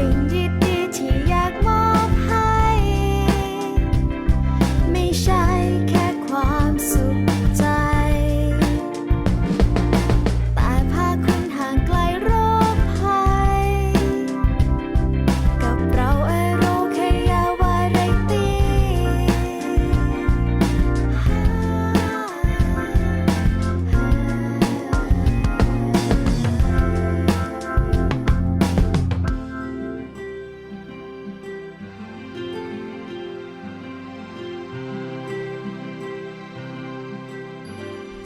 สิ่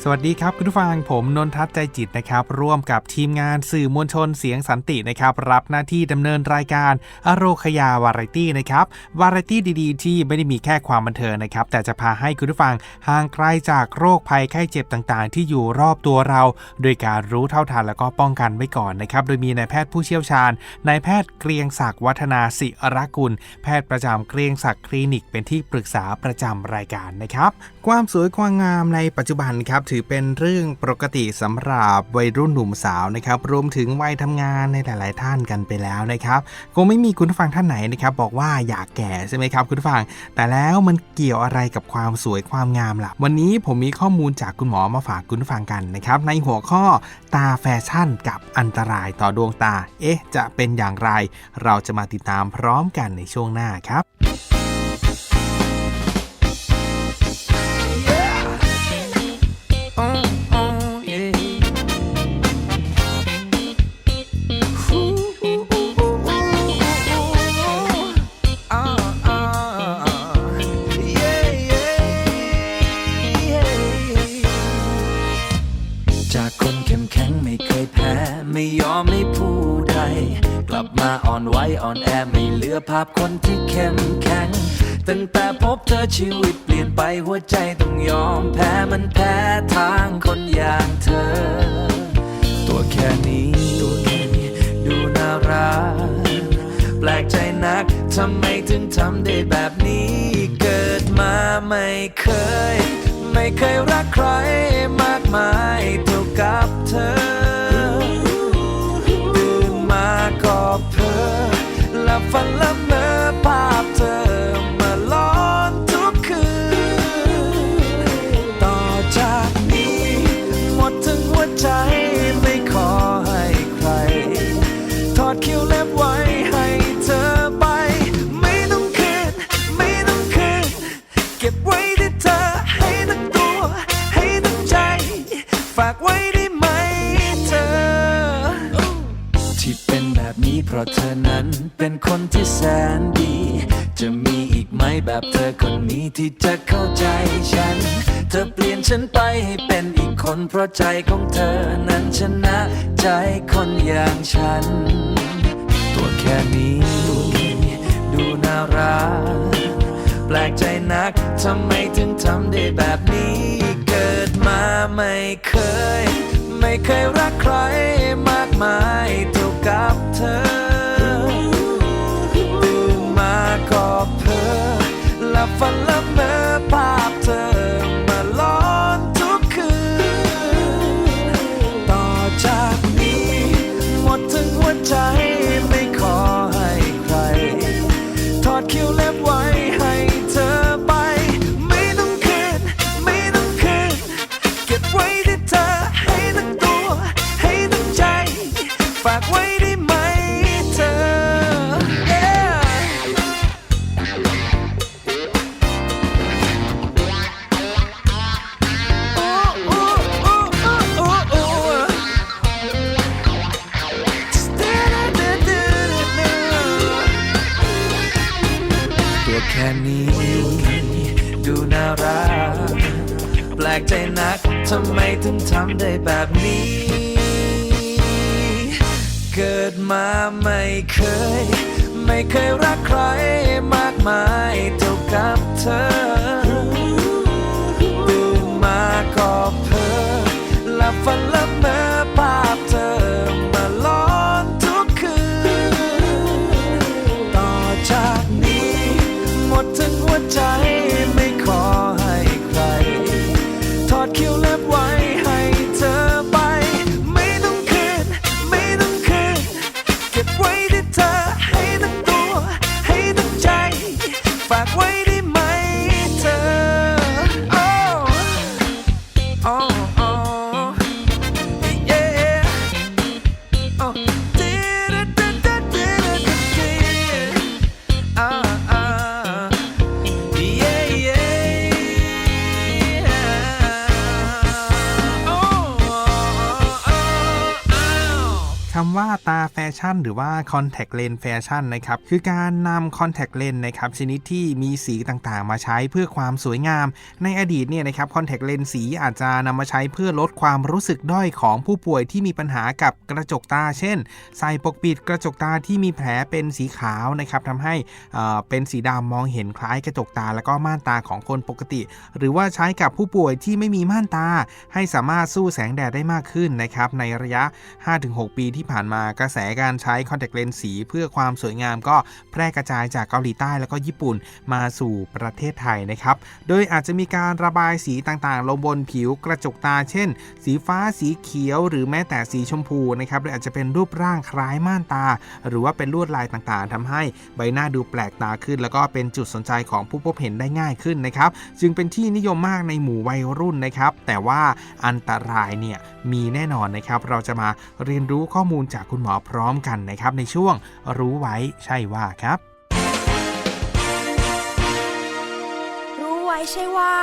สวัสดีครับคุณผู้ฟังผมนนทัศน์ใจจิตนะครับ ร่วมกับทีมงานสื่อมวลชนเสียงสันตินะครับ รับหน้าที่ดำเนินรายการอโรคยาวาไรตี้นะครับวาไรตี้ดีๆ ที่ไม่ได้มีแค่ความบันเทิงนะครับ แต่จะพาให้คุณผู้ฟังห่างไกลจากโรคภัยไข้เจ็บต่างๆ ที่อยู่รอบตัวเรา โดยการรู้เท่าทันแล้วก็ป้องกันไว้ก่อนนะครับ โดยมีนายแพทย์ผู้เชี่ยวชาญนายแพทย์เกรียงศักดิ์วัฒนาศิรกุล แพทย์ประจำเกรียงศักดิ์คลินิก เป็นที่ปรึกษาประจำรายการนะครับความสวยความงามในปัจจุบันครับถือเป็นเรื่องปกติสำหรับวัยรุ่นหนุ่มสาวนะครับรวมถึงวัยทำงานในหลาย ๆ ท่านกันไปแล้วนะครับคงไม่มีคุณฟังท่านไหนนะครับบอกว่าอยากแก่ใช่ไหมครับคุณฟัง แต่แล้วมันเกี่ยวอะไรกับความสวยความงามล่ะ วันนี้ผมมีข้อมูลจากคุณหมอมาฝากคุณฟังกันนะครับในหัวข้อตาแฟชั่นกับอันตรายต่อดวงตา เอ๊ะ จะเป็นอย่างไร เราจะมาติดตามพร้อมกันในช่วงหน้าครับ อ่อนไหวอ่อนแอไม่เหลือภาพคนที่เข้มแข็ง ตั้งแต่พบเธอชีวิตเปลี่ยนไปหัวใจต้องยอมแพ้มันแพ้ทางคนอย่างเธอ ตัวแค่นี้ตัวแค่นี้ดูน่ารัก แปลกใจนักทำไมถึงทำได้แบบนี้ เกิดมาไม่เคย ไม่เคยรักใครมากมายเท่ากับเธอ หลับ ราะใจของเธอนั้นชนะใจคนอย่างฉัน ตัวแค่นี้ ดูน่ารัก แปลกใจนักทำไมถึงทำได้แบบนี้ เกิดมาไม่เคย ไม่เคยรักใครมากมายเท่ากับเธอตื่นมาก็เพ้อหลับฝันละเมอภาพเธอ ใจไม่ขอให้ใครถอดคิ้วเล็บไว้ ตัวแค่นี้ ดูน่ารัก แปลกใจนักทำไมถึงทำได้แบบนี้ เกิดมาไม่เคย ไม่เคยรักใครมากมายเท่ากับเธอตื่นมาก็เพ้อหลับฝันละเมอภาพเธ song. ชั่น หรือว่า contact lens แฟชั่นนะครับคือการนำ contact lens นะครับชนิดที่มีสีต่างๆ มาใช้เพื่อความสวยงาม ในอดีตเนี่ยนะครับ contact lens สีอาจจะนำมาใช้เพื่อลดความรู้สึกด้อยของผู้ป่วยที่มีปัญหากับกระจกตา เช่น ใส่ปกปิดกระจกตาที่มีแผลเป็นสีขาวนะครับทำให้เอ่อเป็นสีดำมองเห็นคล้ายกระจกตา แล้วก็ม่านตาของคนปกติ หรือว่าใช้กับผู้ป่วยที่ไม่มีม่านตา ให้สามารถสู้แสงแดดได้มากขึ้นนะครับในระยะ 5-6 ปีที่ผ่านมากระแสการการใช้คอนแทคเลนส์สีเพื่อความสวยงามก็แพร่กระจายจากเกาหลีใต้แล้วก็ญี่ปุ่นมาสู่ประเทศไทยนะครับ โดยอาจจะมีการระบายสีต่างๆ ลงบนผิวกระจกตา เช่น สีฟ้าสีเขียว หรือแม้แต่สีชมพูนะครับหรืออาจจะเป็นรูปร่างคล้ายม่านตา หรือว่าเป็นลวดลายต่างๆทำให้ใบหน้าดูแปลกตาขึ้น แล้วก็เป็นจุดสนใจของผู้พบเห็นได้ง่ายขึ้นนะครับ จึงเป็นที่นิยมมากในหมู่วัยรุ่นนะครับ แต่ว่าอันตรายเนี่ยมีแน่นอนนะครับ เราจะมาเรียนรู้ข้อมูลจากคุณหมอพร้อมกันนะครับในช่วงรู้ไว้ใช่ว่าครับ รู้ไว้ใช่ว่า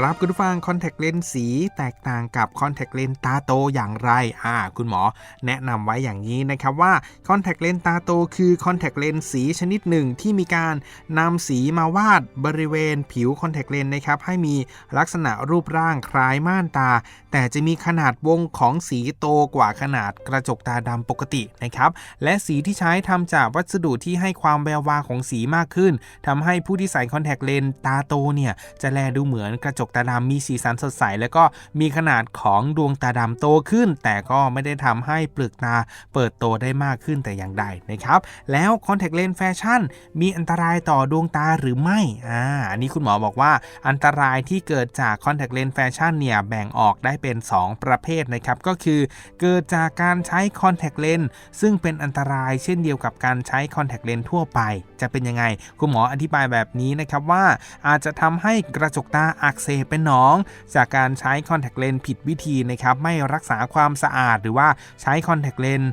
ครับคุณผู้ฟังคอนแทคเลนส์สีแตกต่างกับคอนแทคเลนส์ตาโตอย่างไรอ่าคุณหมอแนะนำไว้อย่างนี้นะครับว่าคอนแทคเลนส์ตาโตคือคอนแทคเลนส์สีชนิดหนึ่งที่มีการนำสีมาวาดบริเวณผิวคอนแทคเลนส์นะครับให้มีลักษณะรูปร่างคล้ายม่านตา แต่จะมีขนาดวงของสีโตกว่าขนาดกระจกตาดำปกตินะครับและสีที่ใช้ทำจากวัสดุที่ให้ความแวววาวของสีมากขึ้นทำให้ผู้ที่ใส่คอนแทคเลนส์ตาโตเนี่ยจะแลดูเหมือนกระจกตาดำมีสีสันสดใส แล้วก็มีขนาดของดวงตาดำโตขึ้น แต่ก็ไม่ได้ทำให้เปลือกตาเปิดโตได้มากขึ้นแต่อย่างใดนะครับ แล้วคอนแทคเลนส์แฟชั่น มีอันตรายต่อดวงตาหรือไม่อ่าอันนี้คุณหมอบอกว่าอันตรายที่เกิดจากคอนแทคเลนส์แฟชั่นเนี่ยแบ่งออกได้เป็น 2 ประเภทนะครับก็คือ เกิดจากการใช้คอนแทคเลนส์ซึ่งเป็นอันตรายเช่นเดียวกับการใช้คอนแทคเลนส์ทั่วไป จะเป็นยังไง คุณหมออธิบายแบบนี้นะครับว่าอาจจะทำให้กระจกตาอักเสบเป็นหนอง จากการใช้คอนแทคเลนส์ผิดวิธีนะครับไม่รักษาความสะอาดหรือว่าใช้คอนแทคเลนส์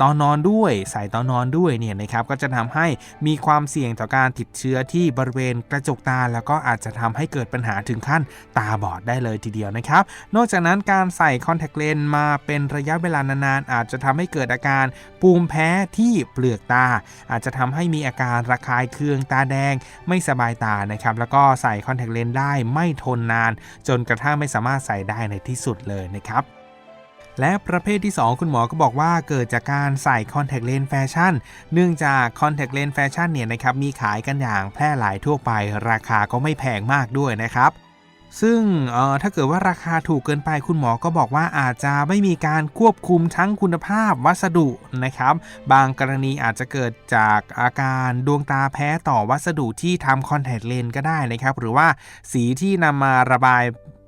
ตอนนอนด้วยใส่ตอนนอนด้วยเนี่ยนะครับก็จะทำให้มีความเสี่ยงต่อการติดเชื้อที่บริเวณกระจกตา แล้วก็อาจจะทำให้เกิดปัญหาถึงขั้นตาบอดได้เลยทีเดียวนะครับ นอกจากนั้นการใส่คอนแทคเลนส์มาเป็นระยะเวลานานๆอาจจะทำให้เกิดอาการปูมแพ้ที่เปลือกตา อาจจะทำให้มีอาการระคายเคืองตาแดง ไม่สบายตานะครับแล้วก็ใส่คอนแทคเลนส์ได้ไม่ทนนาน จนกระทั่งไม่สามารถใส่ได้ในที่สุดเลยนะครับ และประเภทที่ 2 คุณหมอก็บอกว่าเกิดจากการใส่คอนแทคเลนส์แฟชั่น เนื่องจากคอนแทคเลนส์แฟชั่นเนี่ยนะครับมีขายกันอย่างแพร่หลายทั่วไป ราคาก็ไม่แพงมากด้วยนะครับ ซึ่งถ้าเกิดว่าราคาถูกเกินไปคุณหมอก็บอกว่าอาจจะไม่มีการควบคุมทั้งคุณภาพวัสดุนะครับ บางกรณีอาจจะเกิดจากอาการดวงตาแพ้ต่อวัสดุที่ทำคอนแทคเลนส์ก็ได้นะครับ หรือว่าสีที่นำมาระบาย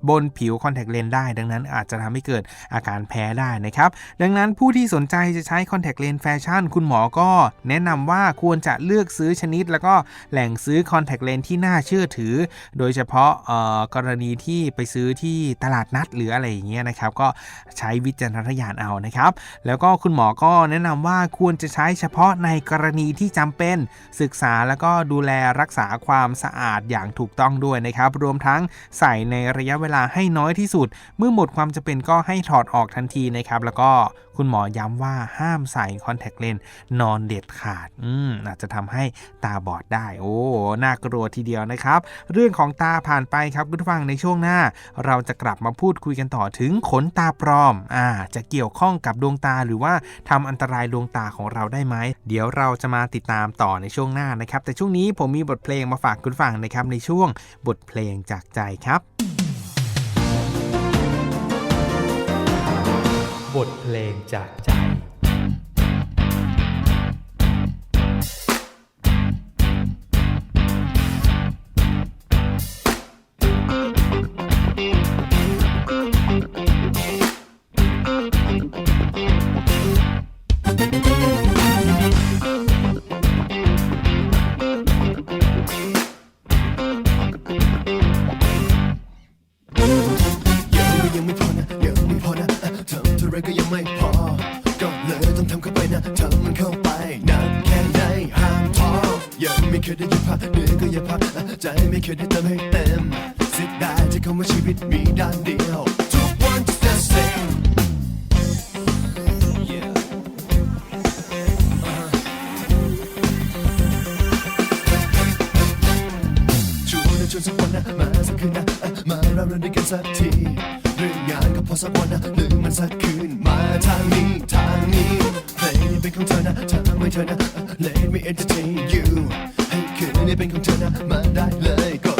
บนผิวคอนแทคเลนส์ได้ ดังนั้นอาจจะทำให้เกิดอาการแพ้ได้นะครับ ดังนั้นผู้ที่สนใจจะใช้คอนแทคเลนส์แฟชั่น คุณหมอก็แนะนำว่าควรจะเลือกซื้อชนิด แล้วก็แหล่งซื้อคอนแทคเลนส์ที่น่าเชื่อถือ โดยเฉพาะกรณีที่ไปซื้อที่ตลาดนัดหรืออะไรอย่างเงี้ยนะครับ ก็ใช้วิจารณญาณเอานะครับ แล้วก็คุณหมอก็แนะนำว่าควรจะใช้เฉพาะในกรณีที่จำเป็นศึกษาแล้วก็ดูแลรักษาความสะอาดอย่างถูกต้องด้วยนะครับ รวมทั้งใส่ในระยะเวลาให้น้อยที่สุด เมื่อหมดความจำเป็นก็ให้ถอดออกทันทีนะครับ แล้วก็คุณหมอย้ำว่าห้ามใส่คอนแทคเลนส์นอนเด็ดขาด อืมอาจจะทำให้ตาบอดได้ โอ้ น่ากลัวทีเดียวนะครับ เรื่องของตาผ่านไปครับคุณฟังในช่วงหน้า เราจะกลับมาพูดคุยกันต่อถึงขนตาปลอม อ่า จะเกี่ยวข้องกับดวงตาหรือว่าทำอันตรายดวงตาของเราได้ไหม เดี๋ยวเราจะมาติดตามต่อในช่วงหน้านะครับ แต่ช่วงนี้ผมมีบทเพลงมาฝากคุณฟังนะครับในช่วงบทเพลงจากใจครับ บทเพลงจากใจ จไม่เคยได้เติมให้เต็มเสีไดายที่เำว่าชีวิตมีด้านเดียวทุกวัน just the same ชวนชวนสักวันนะมาสักคืนนะมาเราเรื่นงด้วยกันสักทีเรื่องงานก็พอสักวันนะลืมมันสักคืนมาทางนี้ทางนี้เพลงนี้เป็นของเธอนะทำให้เธอนะ เอ่อ Let me entertain you คืนนี้เป็นของเธอนะมาได้เลยก็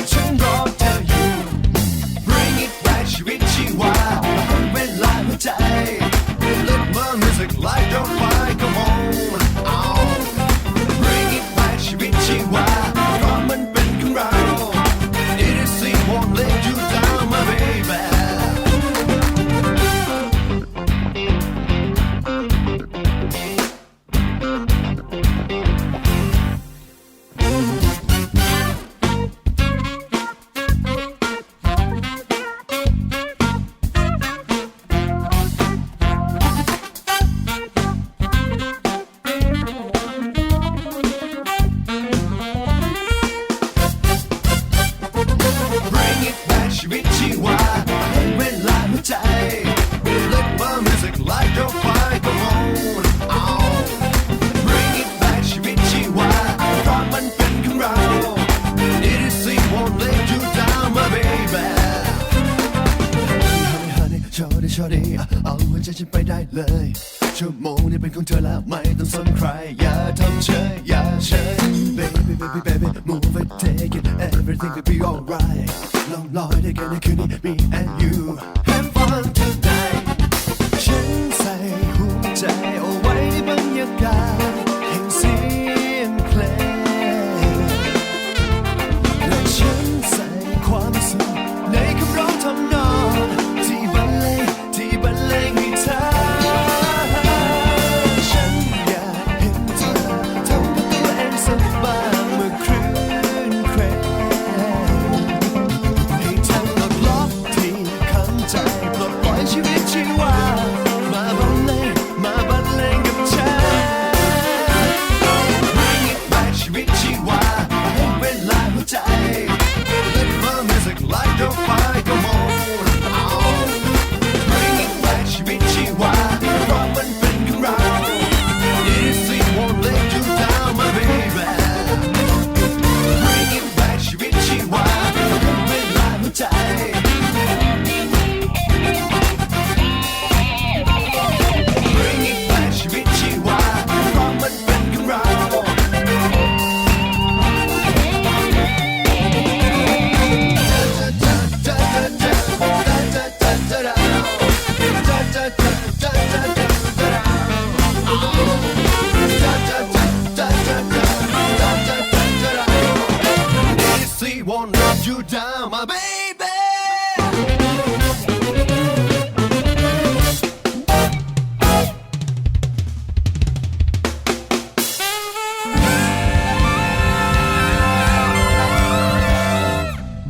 everything will be alright ลองลอยด้วยกันในคืนนี้ me and you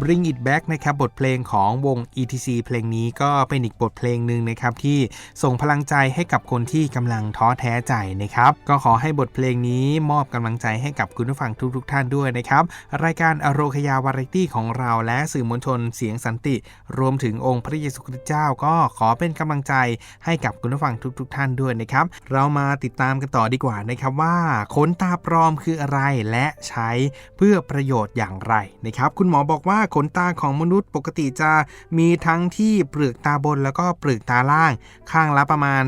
Bring It Back นะครับบทเพลงของวง ETC เพลงนี้ก็เป็นอีกบทเพลงหนึ่งนะครับที่ส่งพลังใจให้กับคนที่กำลังท้อแท้ใจนะครับ ก็ขอให้บทเพลงนี้มอบกำลังใจให้กับคุณผู้ฟังทุกๆทท่านด้วยนะครับ รายการอโรคยาวาไรตี้ของเราและสื่อมวลชนเสียงสันติ รวมถึงองค์พระเยซูคริสต์เจ้า ก็ขอเป็นกำลังใจให้กับคุณผู้ฟังทุกๆทท่านด้วยนะครับ เรามาติดตามกันต่อดีกว่านะครับว่าขนตาปลอมคืออะไรและใช้เพื่อประโยชน์อย่างไรนะครับ คุณหมอบอกว่าขนตาของมนุษย์ปกติจะมีทั้งที่เปลือกตาบนแล้วก็เปลือกตาล่าง ข้างละประมาณ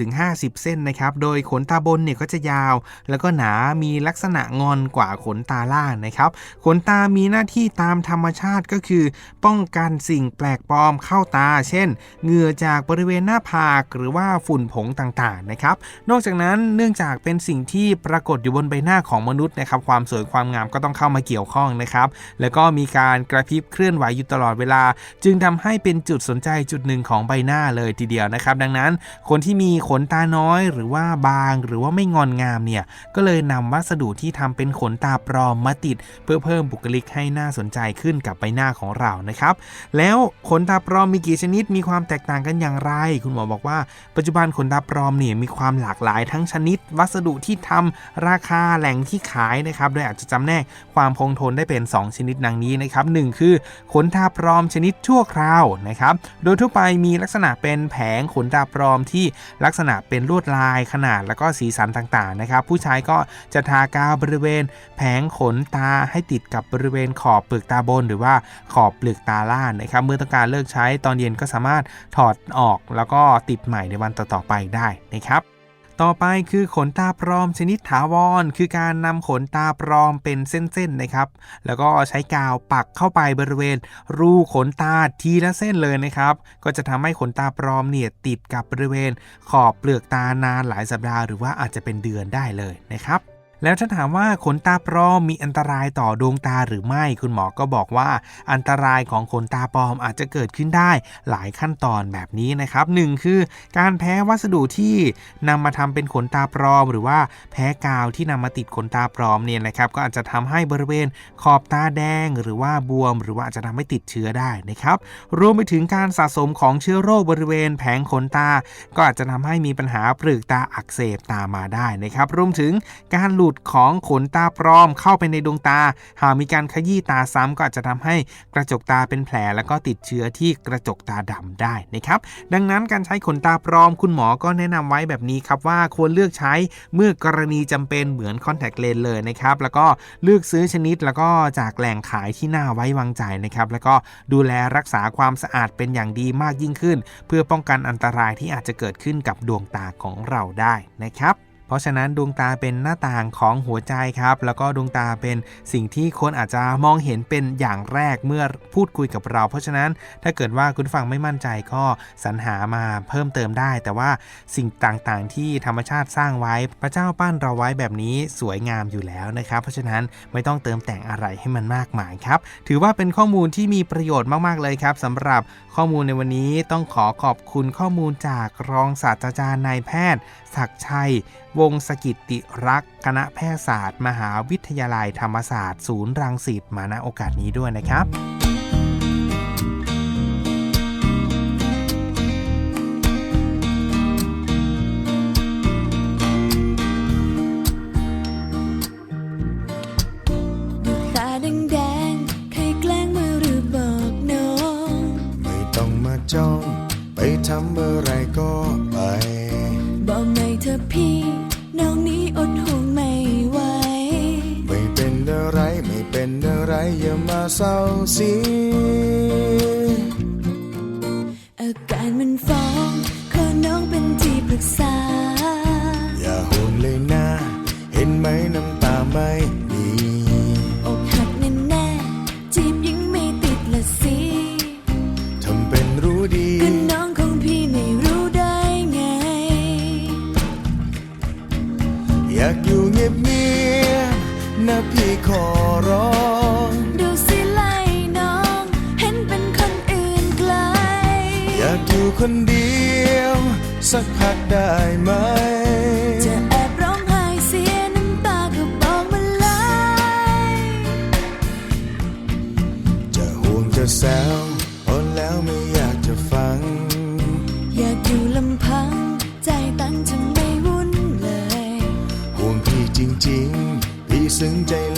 40-50 เส้นนะครับ โดยขนตาบนเนี่ยก็จะยาว แล้วก็หนา มีลักษณะงอนกว่าขนตาล่างนะครับ ขนตามีหน้าที่ตามธรรมชาติก็คือ ป้องกันสิ่งแปลกปลอมเข้าตา เช่น เหงื่อจากบริเวณหน้าผากหรือว่าฝุ่นผงต่างๆนะครับ นอกจากนั้นเนื่องจากเป็นสิ่งที่ปรากฏอยู่บนใบหน้าของมนุษย์นะครับ ความสวยความงามก็ต้องเข้ามาเกี่ยวข้องนะครับ แล้วก็มีการกระพริบเคลื่อนไหวอยู่ตลอดเวลา จึงทำให้เป็นจุดสนใจจุดหนึ่งของใบหน้าเลยทีเดียวนะครับ ดังนั้นคนที่มีขนตาน้อย หรือว่าบางหรือว่าไม่งอนงามเนี่ยก็เลยนำวัสดุที่ทำเป็นขนตาปลอมมาติด เพื่อเพิ่มบุคลิกให้หน่าสนใจขึ้นกับใบหน้าของเรานะครับ แล้วขนตาปลอมมีกี่ชนิดมีความแตกต่างกันอย่างไร คุณหมอบอกว่า ปัจจุบันขนตาปลอมเนี่ยมีความหลากหลายทั้งชนิด วัสดุที่ทำราคาแหล่งที่ขายนะครับโดยอาจจะจำแนกความคงทนได้เป็น 2 ชนิดดังนี้นะครับห1คือขนตาปลอมชนิดชั่วคราวนะครับ โดยทั่วไปมีลักษณะเป็นแผงขนตาปลอมที่ลักษณะเป็นลวดลายขนาดแล้วก็สีสันต่างๆนะครับ ผู้ใช้ก็จะทากาวบริเวณ แผงขนตาให้ติดกับบริเวณขอบเปลือกตาบน หรือว่าขอบเปลือกตาล่างนะครับ เมื่อต้องการเลิกใช้ตอนเย็นก็สามารถถอดออกแล้วก็ติดใหม่ในวันต่อๆไปได้นะครับ ต่อไปคือขนตาปลอมชนิดถาวร คือการนำขนตาปลอมเป็นเส้นๆนะครับ แล้วก็ใช้กาวปักเข้าไปบริเวณ รูขนตาทีละเส้นเลยนะครับ ก็จะทำให้ขนตาปลอมเนี่ยติดกับบริเวณ ขอบเปลือกตานานหลายสัปดาห์ หรือว่าอาจจะเป็นเดือนได้เลยนะครับ แล้วถ้าถามว่าขนตาปลอมมีอันตรายต่อดวงตาหรือไม่ คุณหมอก็บอกว่า อันตรายของขนตาปลอมอาจจะเกิดขึ้นได้หลายขั้นตอนแบบนี้นะครับหนึ่งคือการแพ้วัสดุที่นำมาทำเป็นขนตาปลอม หรือว่าแพ้กาวที่นำมาติดขนตาปลอมเนี่ยนะครับ ก็อาจจะทำให้บริเวณขอบตาแดง หรือว่าบวม หรือว่าอาจจะทำให้ติดเชื้อได้นะครับ รวมไปถึงการสะสมของเชื้อโรคบริเวณแผงขนตา ก็อาจจะทำให้มีปัญหาเปลือกตาอักเสบตามมาได้นะครับ รวมถึงการหลุดของขนตาปลอมเข้าไปในดวงตา หากมีการขยี้ตาซ้ำก็อาจจะทำให้กระจกตาเป็นแผลแล้วก็ติดเชื้อที่กระจกตาดำได้นะครับ ดังนั้นการใช้ขนตาปลอมคุณหมอก็แนะนำไว้แบบนี้ครับว่าควรเลือกใช้เมื่อกรณีจำเป็นเหมือนคอนแทคเลนส์เลยนะครับ แล้วก็เลือกซื้อชนิดแล้วก็จากแหล่งขายที่น่าไว้วางใจนะครับ แล้วก็ดูแลรักษาความสะอาดเป็นอย่างดีมากยิ่งขึ้น เพื่อป้องกันอันตรายที่อาจจะเกิดขึ้นกับดวงตาของเราได้นะครับ ราะฉะนั้นดวงตาเป็นหน้าต่างของหัวใจครับ แล้วก็ดวงตาเป็นสิ่งที่คนอาจจะมองเห็นเป็นอย่างแรกเมื่อพูดคุยกับเรา เพราะฉะนั้นถ้าเกิดว่าคุณฟังไม่มั่นใจก็สรรหามาเพิ่มเติมได้ แต่ว่าสิ่งต่างๆ ที่ธรรมชาติสร้างไว้ พระเจ้าปั้นเราไว้แบบนี้สวยงามอยู่แล้วนะครับ เพราะฉะนั้นไม่ต้องเติมแต่งอะไรให้มันมากมายครับ ถือว่าเป็นข้อมูลที่มีประโยชน์มากๆเลยครับสำหรับข้อมูลในวันนี้ต้องขอขอบคุณข้อมูลจากรองศาสตราจารย์นายแพทย์ศักชัย วงสกิติรัก คณะแพทยศาสตร์ มหาวิทยาลัยธรรมศาสตร์ ศูนย์รังสิตมาณโอกาสนี้ด้วยนะครับ อย่ ซึ้งใจ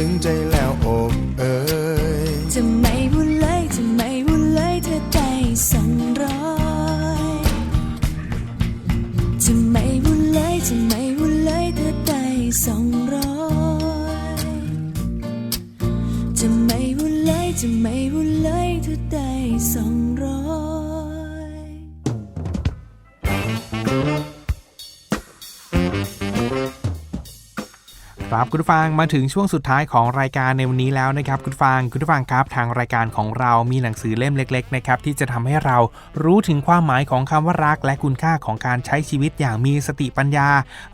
ซึ้งใจแล้ว คุณฟังมาถึงช่วงสุดท้ายของรายการในวันนี้แล้วนะครับคุณฟังคุณผู้ฟังครับทางรายการของเรามีหนังสือเล่มเล็กๆนะครับที่จะทำให้เรารู้ถึงความหมายของคำว่ารัก และคุณค่าของการใช้ชีวิตอย่างมีสติปัญญา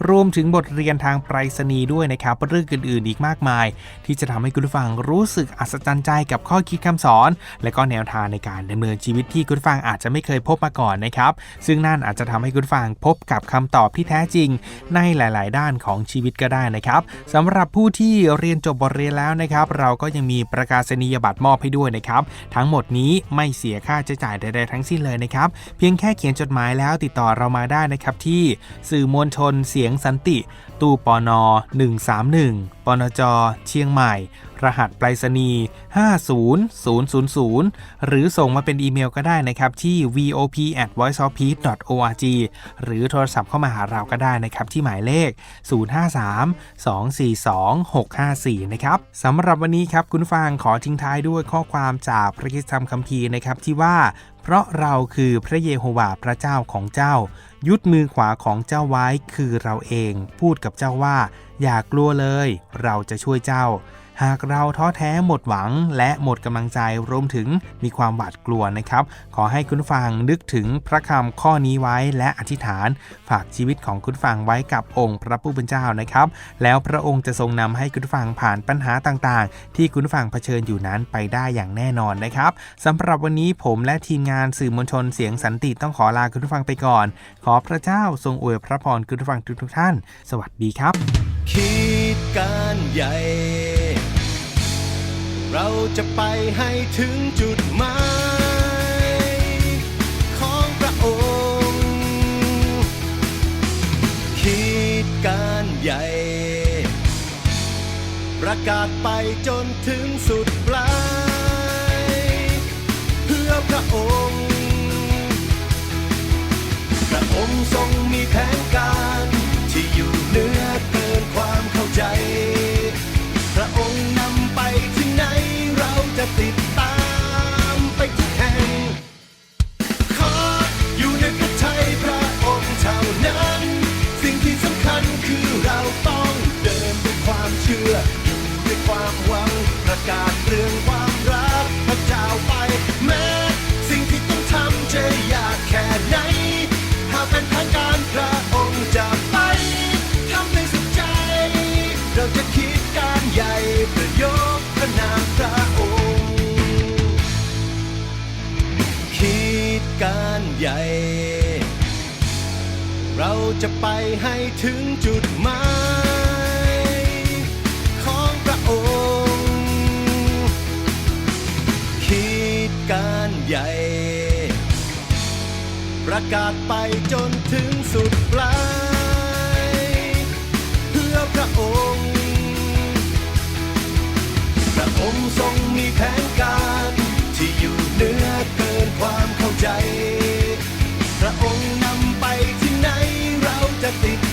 รวมถึงบทเรียนทางไปรษณีย์ด้วยนะครับเรื่องอื่นๆอีกมากมาย ที่จะทำให้คุณฟังรู้สึกอัศจรรย์ใจกับข้อคิดคำสอน และก็แนวทางในการดำเนินชีวิตที่คุณฟังอาจจะไม่เคยพบมาก่อนนะครับซึ่งนั่นอาจจะทำให้คุณฟังพบกับคำตอบที่แท้จริง ในหลาย ๆ ด้านของชีวิตก็ได้นะครับสำหรับหรับผู้ที่เรียนจบบทเรียนแล้วนะครับ เราก็ยังมีประกาศนียบัตรมอบให้ด้วยนะครับ ทั้งหมดนี้ไม่เสียค่าใช้จ่ายใดๆทั้งสิ้นเลยนะครับ เพียงแค่เขียนจดหมายแล้วติดต่อเรามาได้นะครับที่สื่อมวลชนเสียงสันติ ตู้ปอนอ131ปนจเชียงใหม่ รหัสไปรษณีย์ 50000 หรือส่งมาเป็นอีเมลก็ได้นะครับ ที่ vop at voiceofpeace org หรือโทรศัพท์เข้ามาหาเราก็ได้นะครับ ที่หมายเลข 053-242-654 นะครับสำหรับวันนี้ครับคุณฟังขอทิ้งท้ายด้วยข้อความจากพระคิดธรรมคัมภีร์นะครับที่ว่าเพราะเราคือพระเยโฮวาห์พระเจ้าของเจ้า ยุดมือขวาของเจ้าไว้คือเราเอง พูดกับเจ้าว่า อย่ากลัวเลย เราจะช่วยเจ้า หากเราท้อแท้หมดหวัง และหมดกำลังใจรวมถึงมีความหวาดกลัวนะครับ ขอให้คุณฟังนึกถึงพระคำข้อนี้ไว้และอธิษฐาน ฝากชีวิตของคุณฟังไว้กับองค์พระผู้เป็นเจ้านะครับ แล้วพระองค์จะทรงนำให้คุณฟังผ่านปัญหาต่างๆ ที่คุณฟังเผชิญอยู่นั้นไปได้อย่างแน่นอนนะครับสำหรับวันนี้ผมและทีมงานสื่อมวลชนเสียงสันติต้องขอลาคุณผู้ฟังไปก่อน ขอพระเจ้าทรงอวยพระพรคุณผู้ฟังทุกๆท่าน สวัสดีครับ คิดการใหญ่ เราจะไปให้ถึงจุดหมายของพระองค์ คิดการใหญ่ ประกาศไปจนถึงสุดปลาย เพื่อพระองค์ พระองค์ทรงมีแผนการที่อยู่เหนือเกินความเข้าใจ และติดตามไปทุกแห่งขออยู่ในพระทัยพระองค์เท่านั้น สิ่งที่สำคัญคือเราต้องเดินด้วยความเชื่ออยู่ด้วยความหวังประกาศเรื่อง ราจะไปให้ถึงจุดหมายของพระองค์ คิดการใหญ่ ประกาศไปจนถึงสุดปลาย เพื่อพระองค์ พระองค์ทรงมีแผนการที่อยู่เหนือเกินความเข้าใจ พระองค์นำไปที่ไหน that they